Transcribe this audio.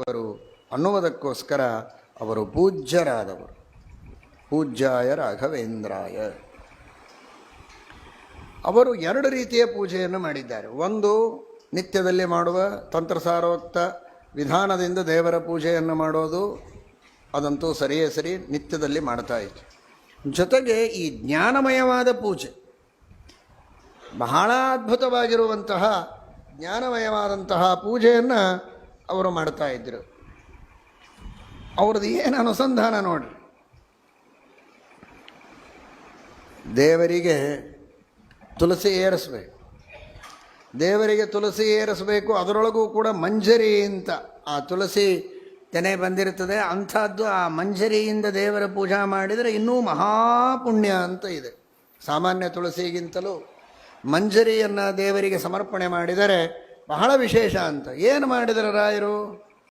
ಮಾಡಿದವರು ಅನ್ನುವುದಕ್ಕೋಸ್ಕರ ಅವರು ಪೂಜ್ಯರಾದವರು. ಪೂಜ್ಯಾಯ ರಾಘವೇಂದ್ರಾಯ. ಅವರು ಎರಡು ರೀತಿಯ ಪೂಜೆಯನ್ನು ಮಾಡಿದ್ದಾರೆ. ಒಂದು ನಿತ್ಯದಲ್ಲಿ ಮಾಡುವ ತಂತ್ರಸಾರೋಕ್ತ ವಿಧಾನದಿಂದ ದೇವರ ಪೂಜೆಯನ್ನು ಮಾಡೋದು, ಅದಂತೂ ಸರಿಯೇ ಸರಿ ನಿತ್ಯದಲ್ಲಿ ಮಾಡ್ತಾ ಇತ್ತು. ಜೊತೆಗೆ ಈ ಜ್ಞಾನಮಯವಾದ ಪೂಜೆ, ಬಹಳ ಅದ್ಭುತವಾಗಿರುವಂತಹ ಜ್ಞಾನಮಯವಾದಂತಹ ಪೂಜೆಯನ್ನು ಅವರು ಮಾಡ್ತಾ ಇದ್ದರು ಅವ್ರದ್ದು ಏನು ಅನುಸಂಧಾನ ನೋಡ್ರಿ ದೇವರಿಗೆ ತುಳಸಿ ಏರಿಸ್ಬೇಕು. ದೇವರಿಗೆ ತುಳಸಿ ಏರಿಸಬೇಕು, ಅದರೊಳಗೂ ಕೂಡ ಮಂಜರಿ ಅಂತ ಆ ತುಳಸಿ ತೆನೆ ಬಂದಿರ್ತದೆ ಅಂಥದ್ದು ಆ ಮಂಜರಿಯಿಂದ ದೇವರ ಪೂಜಾ ಮಾಡಿದರೆ ಇನ್ನೂ ಮಹಾಪುಣ್ಯ ಅಂತ ಇದೆ. ಸಾಮಾನ್ಯ ತುಳಸಿಗಿಂತಲೂ ಮಂಜರಿಯನ್ನು ದೇವರಿಗೆ ಸಮರ್ಪಣೆ ಮಾಡಿದರೆ ಬಹಳ ವಿಶೇಷ ಅಂತ. ಏನು ಮಾಡಿದರೆ ರಾಯರು?